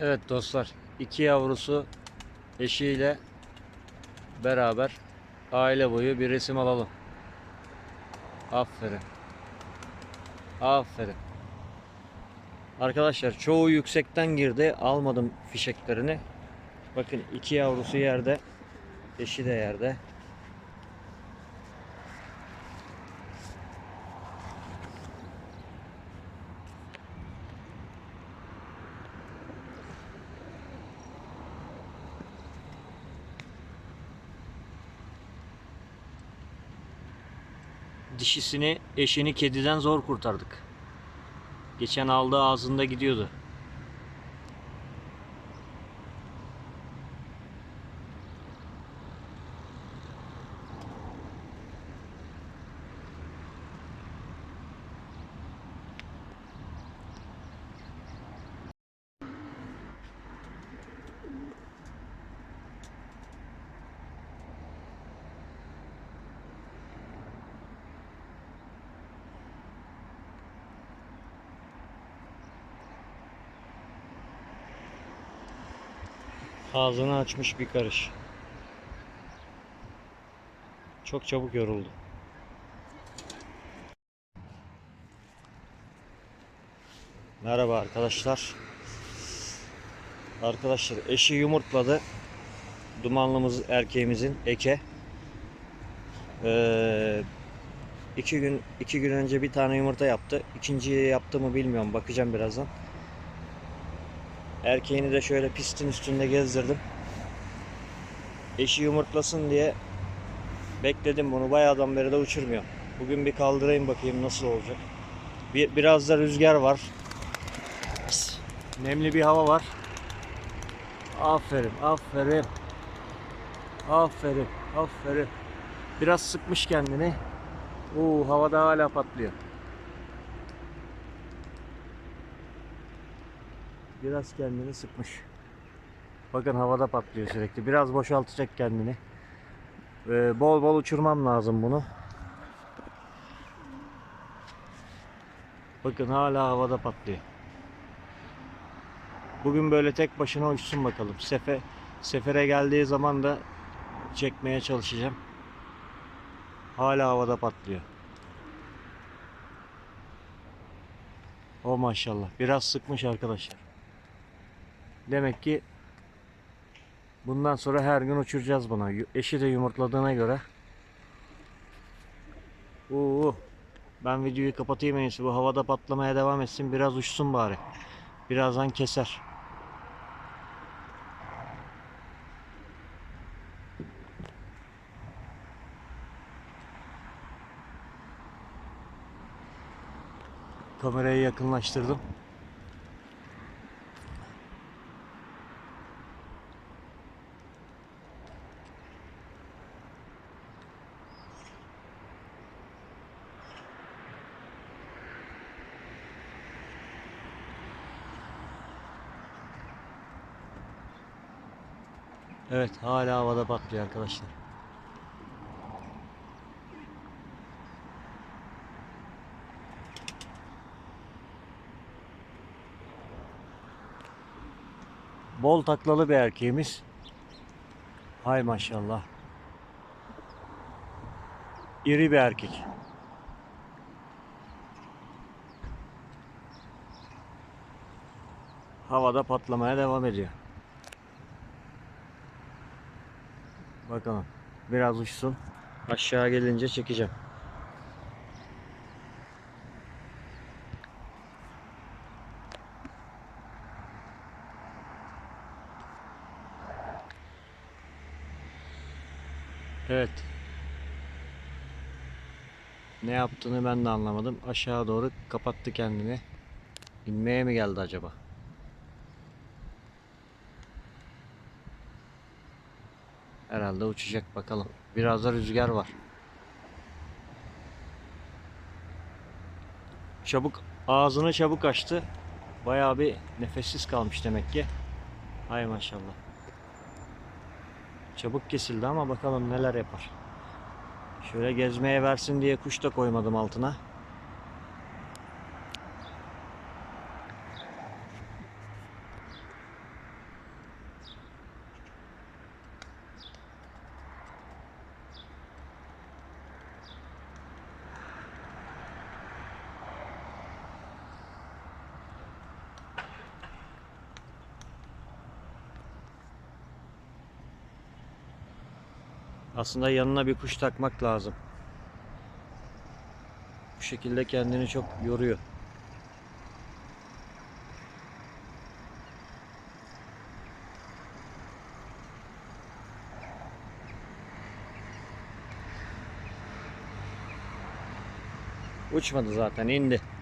Evet dostlar, iki yavrusu eşiyle beraber aile boyu bir resim alalım. Aferin. Aferin. Arkadaşlar çoğu yüksekten girdi. Almadım fişeklerini. Bakın iki yavrusu yerde. Eşi de yerde. Dişisini, eşini kediden zor kurtardık. Geçen aldığı ağzında gidiyordu. Ağzını açmış bir karış. Çok çabuk yoruldu. Merhaba arkadaşlar. Arkadaşlar eşi yumurtladı. Dumanlımız erkeğimizin eke. Ee, iki gün iki gün önce bir tane yumurta yaptı. İkinciyi yaptı mı bilmiyorum. Bakacağım birazdan. Erkeğini de şöyle pistin üstünde gezdirdim. Eşi yumurtlasın diye bekledim bunu. Bayağıdan beri de uçurmuyor. Bugün bir kaldırayım bakayım nasıl olacak. Bir, biraz da rüzgar var. Nemli bir hava var. Aferin, aferin. Aferin, aferin. Biraz sıkmış kendini. Oo, havada hala patlıyor. Biraz kendini sıkmış. Bakın havada patlıyor sürekli. Biraz boşaltacak kendini. Ee, bol bol uçurmam lazım bunu. Bakın hala havada patlıyor. Bugün böyle tek başına uçsun bakalım. Sefe, sefere geldiği zaman da çekmeye çalışacağım. Hala havada patlıyor. O maşallah. Biraz sıkmış arkadaşlar. Demek ki bundan sonra her gün uçuracağız buna. Eşi de yumurtladığına göre. Oo, ben videoyu kapatayım en. Bu havada patlamaya devam etsin. Biraz uçsun bari. Birazdan keser. Kamerayı yakınlaştırdım. Evet hala havada patlıyor arkadaşlar. Bol taklalı bir erkeğimiz. Hay maşallah. İri bir erkek. Havada patlamaya devam ediyor. Bakalım. Biraz uçsun. Aşağı gelince çekeceğim. Evet. Ne yaptığını ben de anlamadım. Aşağı doğru kapattı kendini. İnmeye mi geldi acaba? Herhalde uçacak bakalım. Biraz da rüzgar var. Çabuk ağzını çabuk açtı. Bayağı bir nefessiz kalmış demek ki. Hay maşallah. Çabuk kesildi ama bakalım neler yapar. Şöyle gezmeye versin diye kuş da koymadım altına. Aslında yanına bir kuş takmak lazım. Bu şekilde kendini çok yoruyor. Uçmadı zaten indi.